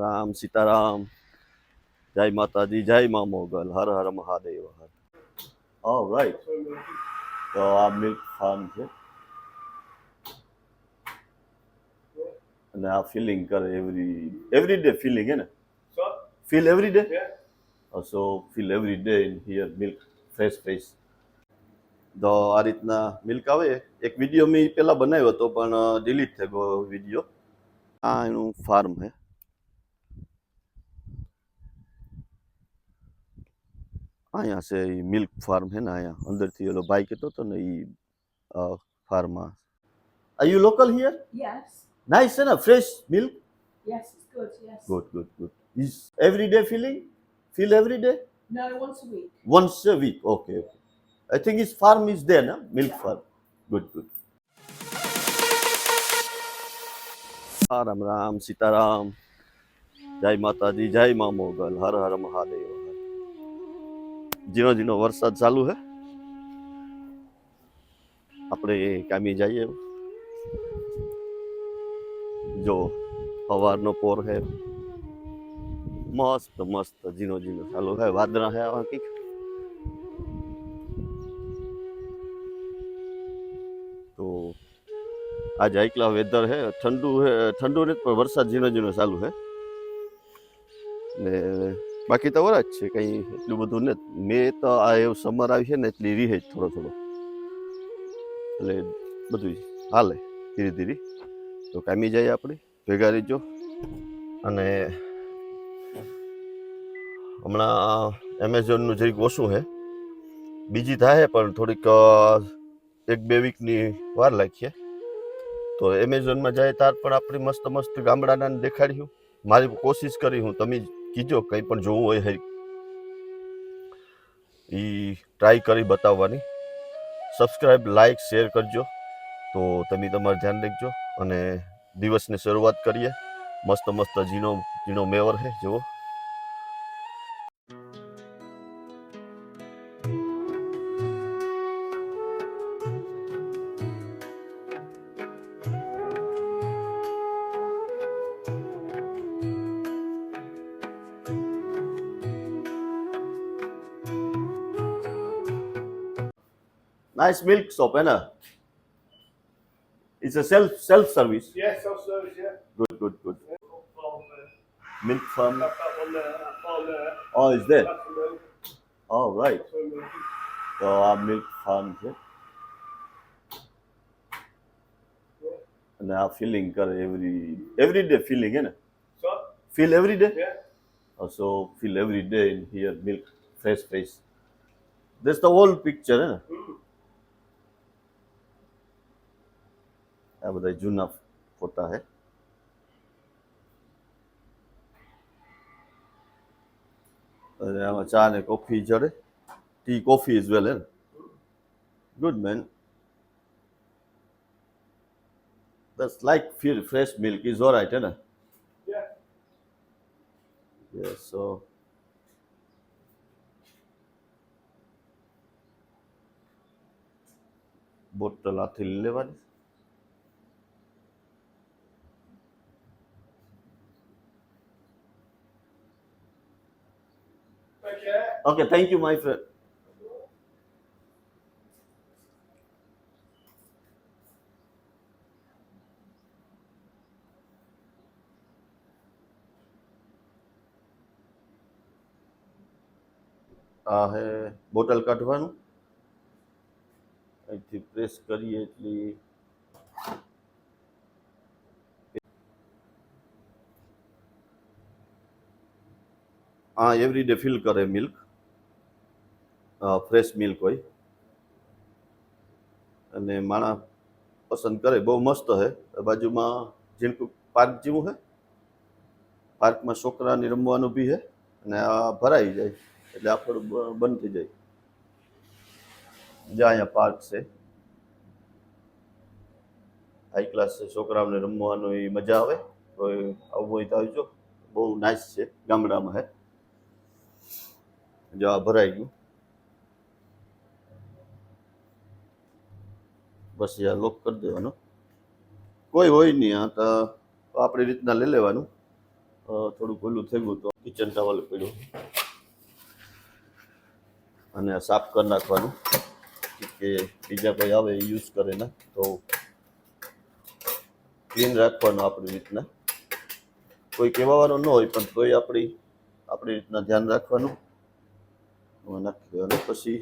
રામ સીતારામ. જય માતાજી જય મા મોગલ. હર હર મહાદેવ હર ઓ રાઈટ તો આ મિલ્ક ફાર્મ છે. અને આ ફિલિંગ કરે એવરી એવરી ડે ફિલિંગ હે ને? Feel every day so feel every day in here milk fresh fresh તો આ રીતના મિલ્ક આવે. એક વીડિયો મેં પહેલાં બનાવ્યો હતો પણ ડિલીટ થઈ ગયો વીડિયો આ એનું ફાર્મ છે અહીંયા છે એ મિલ્ક ફાર્મ છે ને અહીંયા અંદરથી ઓલો ભાઈ કહેતો હતો ને એ ફાર્મમાં are you local here Yes, nice છે ને fresh milk yes, it's good. Yes. Good good good is every day filling feel every day No, once a week. once a week okay okay. I think his farm is there no milk Yeah. farm. Good good. હા રામ રામ સીતારામ જય માતાજી જય મા મોગલ હર હર મહાદેવ હર ઝીણો ઝીણો વરસાદ ચાલુ છે આપણે કામી જઈએ. જો સવારનો પોર છે મસ્ત મસ્ત ઝીણો ઝીણો ચાલુ છે વાદળા છે આવા કંઈક. તો આજે એકલા વેધર છે ઠંડુ છે ઠંડુ નથી, પણ વરસાદ ઝીણો ઝીણો ચાલુ છે ને બાકી તો વરસ છે, કંઈ એટલું બધું ને મેં તો આ એવું સમર આવી છે ને, એટલી રીહે જ થોડો થોડો. એટલે બધું હાલે ધીરે ધીરે. તો કામી જાય આપણે, ભેગા રહીજો. અને હમણાં એમેઝોનનું જરીક ઓછું છે બીજી થાય પણ થોડીક એક બે વીકની વાર લાગીએ. તો એમેઝોનમાં જાય તાર પણ આપણી મસ્ત મસ્ત ગામડાના દેખાડ્યું. મારી કોશિશ કરી હું તમે કીજો, કંઈ પણ જોવું હોય હરી એ ટ્રાય કરી બતાવવાની. સબસ્ક્રાઈબ લાઇક શેર કરજો. તો તમે તમારું ધ્યાન રાખજો અને દિવસની શરૂઆત કરીએ. મસ્ત મસ્ત ઝીણો ઝીણો મેવર છે જુઓ. Nice milk shop eh? ना it's a self self service Yeah, self-service, yeah. good good good Yeah. milk farm farm oh is there oh right That's the milk. Farm છે અને આ ફિલિંગ કરે એવરી એવરી ડે ફિલિંગ હે ને So, feel every day. So feel every day in here milk fresh fresh this the whole picture હે ને આ બધા જૂના ફોટા છે અને આમાં ચા ને કોફી જડે tea coffee is well and good man that's like fresh milk is all right, isn't it? Yeah. Yeah, so. Bottle at 11. Okay. Okay you, my friend આ હે બોટલ કાઢવાનું અહીંથી પ્રેસ કરીએ એટલી આ એવરી ડે ફિલ કરે milk fresh milk હોય. અને માણસ પસંદ કરે, બહુ મસ્ત હે. બાજુમાં જીણકુ પાર્ક જેવું હે. પાર્કમાં છોકરાની રમવાનું બી હે અને આ ભરાઈ જાય, એટલે આપણું બંધ થઈ જાય. જ્યાં અહીંયા પાર્ક છે. હાઈ ક્લાસ છે, છોકરાઓને રમવાનું એ મજા આવે. તો આવવું હોય તો આવજો. બહુ નાઇસ છે ગામડામાં હે. જો આ ભરાઈ ગયું. બસ યાર લોક કરી દેવાનો. કોઈ હોય નહીં આ, તો આપણી રીતના લઈ લેવાનું. થોડું ઓલું થઈ ગયું તો કિચન ટવલ પડ્યું. અને આ સાફ કરી નાખવાનું, કે બીજા કોઈ આવે એ યુઝ કરે ને, તો ક્લીન રાખવાનું આપણી રીતના. કોઈ કહેવાનું ન હોય, પણ તોય આપણી આપણી રીતના ધ્યાન રાખવાનું. નાખી દેવાનું. પછી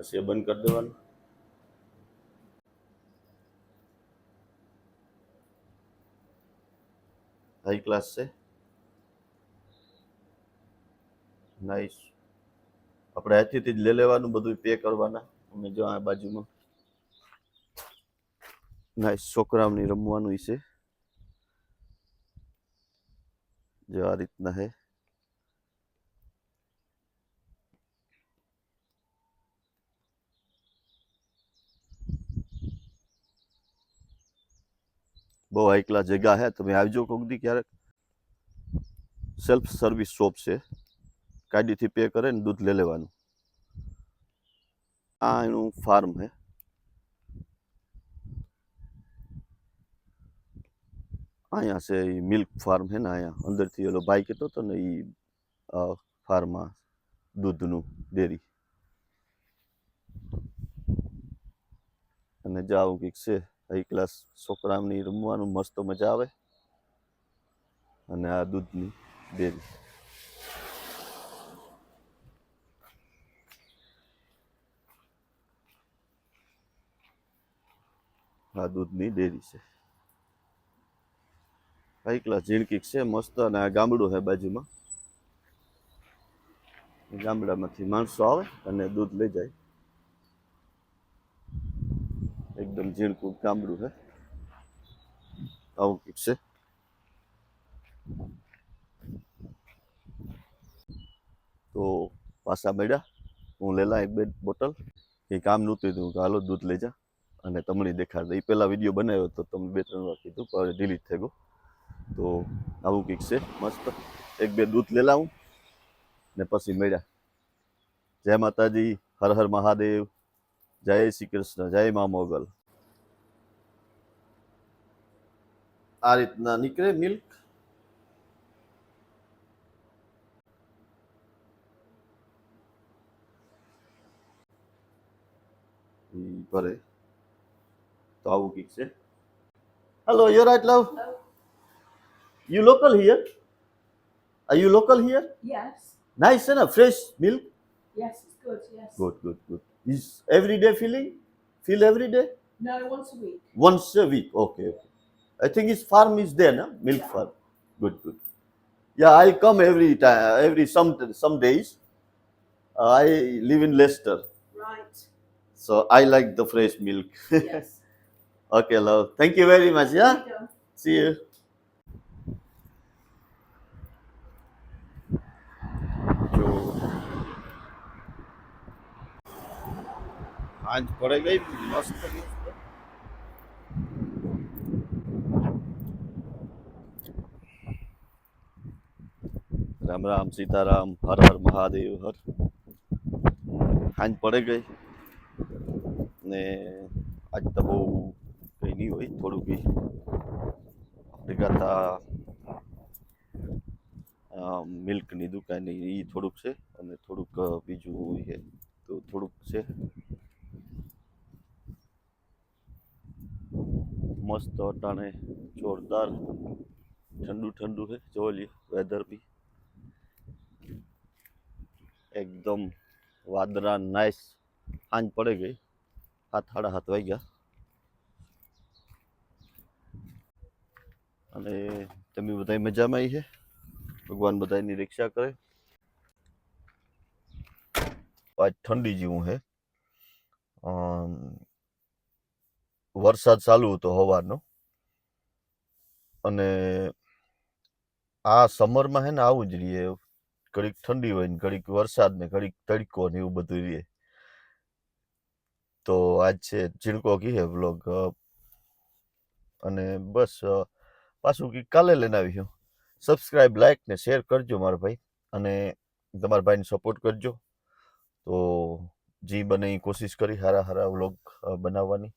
પછી એ બંધ કરી દેવાનું. હાઈ ક્લાસ છે. નાઈસ આપણે હાથેથી જ લઈ લેવાનું બધું પે કરવાના. અમે જો આ બાજુમાં. નાઈસ છોકરાઓની રમવાનું છે. જો આ રીતના હે. બહુ ક્લાસ જગ્યા હે, તમે આવજો કોક દી ક્યારેક. સેલ્ફ સર્વિસ શોપ છે. ગાડીથી પે કરે ને દૂધ લઈ લેવાનું. આ એનું ફાર્મ હે. અહીંયા છે એ મિલ્ક ફાર્મ હે ને અહીંયા. અંદરથી ઓલો ભાઈ કહેતો હતો ને એ ફાર્મમાં દૂધનું ડેરી અને જાવું કંઈક છે. હાઈ ક્લાસ છોકરાઓની રમવાનું મસ્ત મજા આવે. અને આ દૂધની ડેરી. આ દૂધની ડેરી છે. હાઈ ક્લાસ ઝીણકીક છે, મસ્ત અને આ ગામડું છે બાજુમાં. ગામડામાંથી માણસો આવે અને દૂધ લઈ જાય. એકદમ ઝીણકું ગામડું છે આવું કંઈક છે. તો પાછા મળ્યા હું લેલા એક બે બોટલ. એ કામ નહોતું થયું કે હાલો, દૂધ લઈ જા. અને તમને દેખાડ એ પહેલાં વીડિયો બનાવ્યો તો તમે બે ત્રણ વાર કીધું, પણ ડિલીટ થઈ ગયો. તો આવું કંઈક છે. મસ્ત. એક બે દૂધ લેલા હું. ને પછી મળ્યા. જય માતાજી. હર હર મહાદેવ. જય શ્રી કૃષ્ણ જય મા મોગલ આ રીતના નીકળે મિલ્ક ઈ ભરે તો આવું કંઈક છે hello you right love Hello. You local here are you local here Yes. Nice છે ને fresh milk Yes, it's good. Yes. Good good good Is every day feeling? Feel every day? No, once a week. Once a week. Okay. okay. I think his farm is there, no? Milk yeah. farm. Good, good. Yeah, I come every time, every some some days. Uh, I live in Leicester. Right. So I like the fresh milk. Yes. okay, love. Thank you very much. Yeah. You See you. આજ પડે ગઈ મસ્ત રામ રામ સીતારામ, હર હર મહાદેવ, હર. સાંજ પડે ગઈ ને આજ તો બહુ કંઈ નહીં હોય, થોડુંક બી. ગાતા મિલ્કની દુકાન એ થોડુંક છે અને થોડુંક બીજું એ તો થોડુંક છે. મસ્ત અટાણે, જોરદાર, ઠંડુ ઠંડુ છે. જોઈ લઈએ વેધર બી. એકદમ વાદરા નાઇસ આંજ પડે ગઈ. હાથ સાડા હાથ વાગ્યા. અને તમે બધા મજામાં આવી છે? ભગવાન બધાની રક્ષા કરે. આજ ઠંડી જેવું છે. વરસાદ ચાલુ હતો સવારનો અને આ સમરમાં હે ને આવું જ રહીએ ઘડીક ઠંડી હોય ને ઘડીક વરસાદ ને ઘડીક તડકો ને એવું બધું રહે. તો આજ છે ઝીણકો કહે વ્લોગ. અને બસ પાછું કી કાલે લઈને આવીશું સબસ્ક્રાઈબ લાઈક ને શેર કરજો મારા ભાઈ. અને તમારા ભાઈને સપોર્ટ કરજો. તો જી બને એ કોશિશ કરી હારા હારા વ્લોગ બનાવવાની.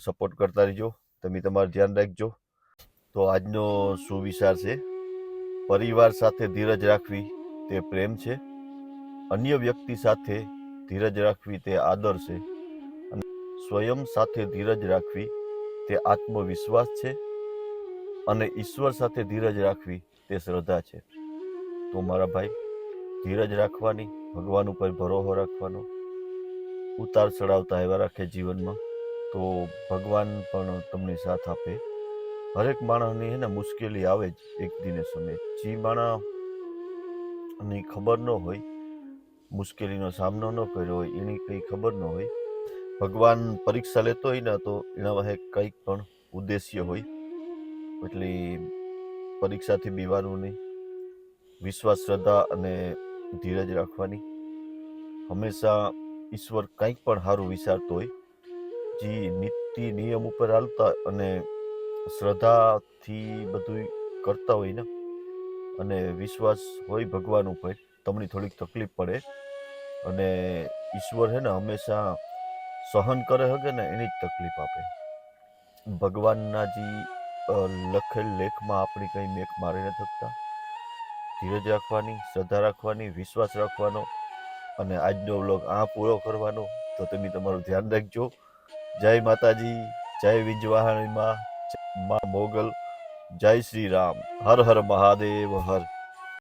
સપોર્ટ કરતા રહીજો. તમે તમારું ધ્યાન રાખજો. તો આજનો સુવિચાર છે, પરિવાર સાથે ધીરજ રાખવી તે પ્રેમ છે. અન્ય વ્યક્તિ સાથે ધીરજ રાખવી તે આદર છે. અને સ્વયં સાથે ધીરજ રાખવી તે આત્મવિશ્વાસ છે. અને ઈશ્વર સાથે ધીરજ રાખવી તે શ્રદ્ધા છે. તો મારા ભાઈ, ધીરજ રાખવાની, ભગવાન ઉપર ભરોસો રાખવાનો, ઉતાર ચડાવતા એવા રાખે જીવનમાં. તો ભગવાન પણ તમને સાથ આપે. હરેક માણસની હે ને મુશ્કેલી આવે જ એક દિને સમય. જે માણસની ખબર ન હોય, મુશ્કેલીનો સામનો ન કર્યો હોય, એની કંઈ ખબર ન હોય, ભગવાન પરીક્ષા લેતો હોય ને તો એના પાસે કંઈક પણ ઉદ્દેશ્ય હોય. એટલે પરીક્ષાથી બીવાનું નહીં વિશ્વાસ, શ્રદ્ધા અને ધીરજ રાખવાની. હંમેશા ઈશ્વર કંઈક પણ સારું વિચારતો હોય જે, નીતિ, નિયમ ઉપર હાલતા અને શ્રદ્ધાથી બધું કરતા હોય ને. અને વિશ્વાસ હોય ભગવાન ઉપર, તમને થોડીક તકલીફ પડે. અને ઈશ્વર છે ને હંમેશા સહન કરે હકે ને, એની જ તકલીફ આપે. ભગવાનના જે લખેલ લેખમાં આપણી કંઈ મેક મારી ન શકતા ધીરજ રાખવાની, શ્રદ્ધા રાખવાની, વિશ્વાસ રાખવાનો અને આજનો વ્લોગ આ પૂરો કરવાનો. તો તમે તમારું ધ્યાન રાખજો. જય માતાજી જય વિંજવાહણી માં મોગલ જય શ્રી રામ. હર હર મહાદેવ હર